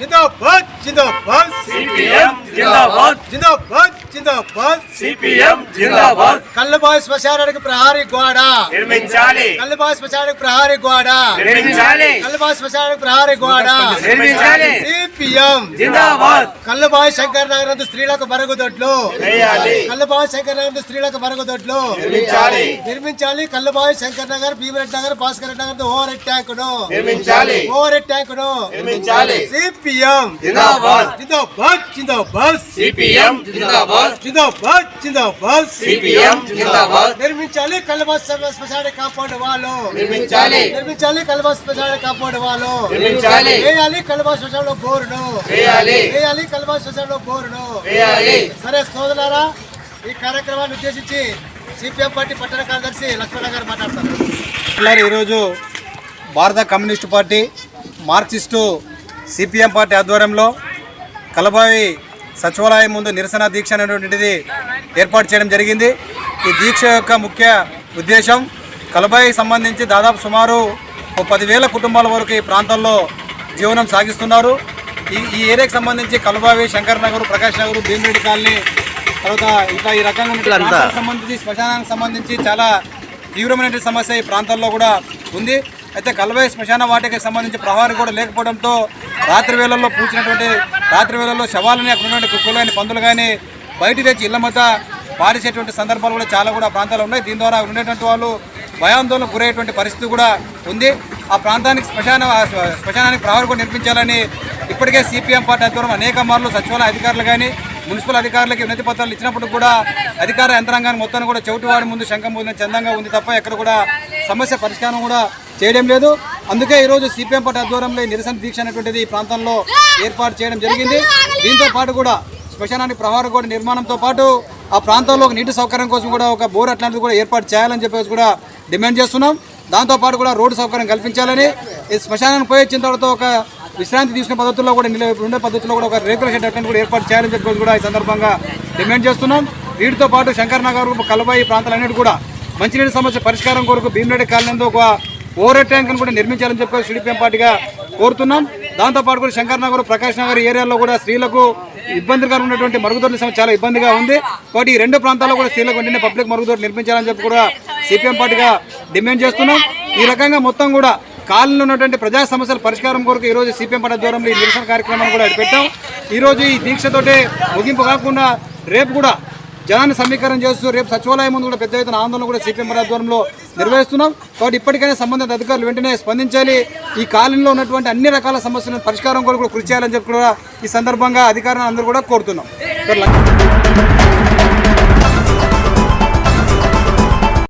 CPM జిందాబాద్ జిందాబాద్ జిందాబాద్ సిపిఎం జిందాబాద్ జిందాబాద్. సిపిఎం జిందాబాద్. కల్లబాయ్ శ్మశానానికి ప్రహారీ గోడ. నిర్మించాలి. కల్లబాయ్ శ్మశానానికి ప్రహారీ గోడ. నిర్మించాలి. కల్లబాయ్ శ్మశానానికి ప్రహారీ గోడ. నిర్మించాలి. సిపిఎం. జిందాబాద్. కల్లబాయ్ శంకర్ నగర్ స్త్రీలకు మరుగుదొడ్లు కల్లబాయ్ శంకర్ నగర్ స్త్రీలకు మరుగుదొడ్లు నిర్మించాలి. నిర్మించాలి. కల్లబాయ్ శంకర్ నగర్ భీమరెడ్డి నగర్ భాస్కర్ నగర్ ఓవర్ హెడ్ ట్యాంకును. నిర్మించాలి. ఓవర్ హెడ్ ట్యాంకును. నిర్మించాలి. సిపిఎం. జిందాబాద్. జిందాబాద్. జిందాబాద్. సిపిఎం జిందాబాద్. జిందాబాద్. జిందాబాద్ సిపిఎం జిందాబాద్. నిర్మించాలి కల్లబాస్ స్పెషాలిటీ కాంపౌండ్ వాళ్ళు. నిర్మించాలి. నిర్మించాలి కల్లబాస్ స్పెషాలిటీ కాంపౌండ్ వాళ్ళు. నిర్మించాలి. వేయాలి కల్లబాస్ స్పెషాలిటీ బోరును. వేయాలి. వేయాలి కల్లబాస్ స్పెషాలిటీ బోరును. వేయాలి. సరే సోదరులారా ఈ కార్యక్రమాన్ని ఉద్దేశించి సిపిఎం పార్టీ పట్టణ కార్యదర్శి లక్ష్మణ గారు మాట్లాడతారు. పిల్లలు ఈరోజు భారత communist party Marxist CPM party ఆధ్వర్యంలో కలబాయి సచివాలయం ముందు నిరసన దీక్ష అనేటువంటిది ఏర్పాటు చేయడం జరిగింది. ఈ దీక్ష యొక్క ముఖ్య ఉద్దేశం కలబాయికి సంబంధించి దాదాపు సుమారు ఓ పదివేల కుటుంబాల వరకు ఈ ప్రాంతంలో జీవనం సాగిస్తున్నారు. ఈ ఈ ఏరియాకి సంబంధించి కలబావి శంకర్ నగర్ ప్రకాష్ నగర్ భీమిరెడ్డి కాలనీ తర్వాత ఇట్లా ఈ రకంగా సంబంధించి శ్మశానానికి సంబంధించి చాలా తీవ్రమైనటువంటి సమస్య ఈ ప్రాంతాల్లో కూడా ఉంది. అయితే కలవై శ్మశాన వాటికి సంబంధించి ప్రహారీ కూడా లేకపోవడంతో రాత్రి వేళల్లో పూచినటువంటి రాత్రి వేళల్లో శవాలని అక్కడ ఉన్నటువంటి కుక్కలు కానీ పందులు కానీ బయట తెచ్చి ఇళ్ళ మధ్య పారేసేటువంటి సందర్భాలు కూడా చాలా కూడా ప్రాంతాలు ఉన్నాయి. దీని ద్వారా ఉండేటువంటి వాళ్ళు భయాందోళనకు గురయ్యేటువంటి పరిస్థితి కూడా ఉంది. ఆ ప్రాంతానికి శ్మశాన శ్మశానానికి ప్రహారీ కూడా నిర్మించాలని ఇప్పటికే సిపిఎం పార్టీ ఆధ్వర్యం అనేక మార్లు సచివాలయ అధికారులు కానీ మున్సిపల్ అధికారులకి వినతి పత్రాలు ఇచ్చినప్పుడు కూడా అధికార యంత్రాంగాన్ని మొత్తాన్ని కూడా చెవిటివాడి ముందు శంఖం ముందు చందంగా ఉంది తప్ప ఎక్కడ కూడా సమస్య పరిష్కారం కూడా చేయడం లేదు. అందుకే ఈరోజు సిపిఎం పార్టీ ఆధ్వర్యంలో నిరసన దీక్ష అనేటువంటిది ఈ ప్రాంతంలో ఏర్పాటు చేయడం జరిగింది. దీంతో పాటు కూడా శ్మశానానికి ప్రహార గోడ నిర్మాణంతో పాటు ఆ ప్రాంతంలో ఒక నీటి సౌకర్యం కోసం కూడా ఒక బోర్ అట్లాంటిది కూడా ఏర్పాటు చేయాలని చెప్పేసి కూడా డిమాండ్ చేస్తున్నాం. దాంతోపాటు కూడా రోడ్డు సౌకర్యం కల్పించాలని ఈ శ్మశానానికి పోయి వచ్చిన తర్వాత ఒక విశ్రాంతి తీసుకునే పద్ధతుల్లో కూడా నిల ఉండే పద్ధతిలో కూడా ఒక రేకుల షెడ్ అట్లాంటి కూడా ఏర్పాటు చేయాలని చెప్పేసి కూడా ఈ సందర్భంగా డిమాండ్ చేస్తున్నాం. వీటితో పాటు శంకర్ నగర్ కలబాయి ప్రాంతాలన్నిటి కూడా మంచినీటి సమస్య పరిష్కారం కొరకు భీమిరెడ్డి కాలనీ ఒక ఓవర్ ట్యాంక్ కూడా నిర్మించాలని చెప్పి సిడిపిఎం పార్టీగా కోరుతున్నాం. దాంతోపాటు కూడా శంకర్ నగర్ ప్రకాష్ నగర్ ఏరియాలో కూడా స్త్రీలకు ఇబ్బందిగా ఉన్నటువంటి మరుగుదొడ్ల సమస్య చాలా ఇబ్బందిగా ఉంది. కాబట్టి ఈ రెండు ప్రాంతాల్లో కూడా స్త్రీలకు వెంటనే పబ్లిక్ మరుగుదొడ్లు నిర్మించాలని చెప్పి కూడా సిపిఎం పార్టీగా డిమాండ్ చేస్తున్నాం. ఈ రకంగా మొత్తం కూడా కాలంలో ఉన్నటువంటి ప్రజా సమస్యల పరిష్కారం కొరకు ఈ రోజు సిపిఎం పార్టీ ఆధ్వర్యంలో ఈ నిరసన కార్యక్రమాన్ని కూడా పెట్టాం ఈరోజు ఈ దీక్షతోటే ముగింపు కాకుండా రేపు కూడా జనాన్ని సమీకరణ చేస్తూ రేపు సచివాలయం ముందు కూడా పెద్ద ఎత్తున ఆందోళన కూడా సిపిఎం ఆధ్వర్యంలో నిర్వహిస్తున్నాం. కాబట్టి ఇప్పటికైనా సంబంధిత అధికారులు వెంటనే స్పందించాలి. ఈ కాలంలో ఉన్నటువంటి అన్ని రకాల సమస్యలను పరిష్కారం కొరకు కూడా కృషి చేయాలని చెప్పి కూడా ఈ సందర్భంగా అధికారులను అందరూ కూడా కోరుతున్నాం.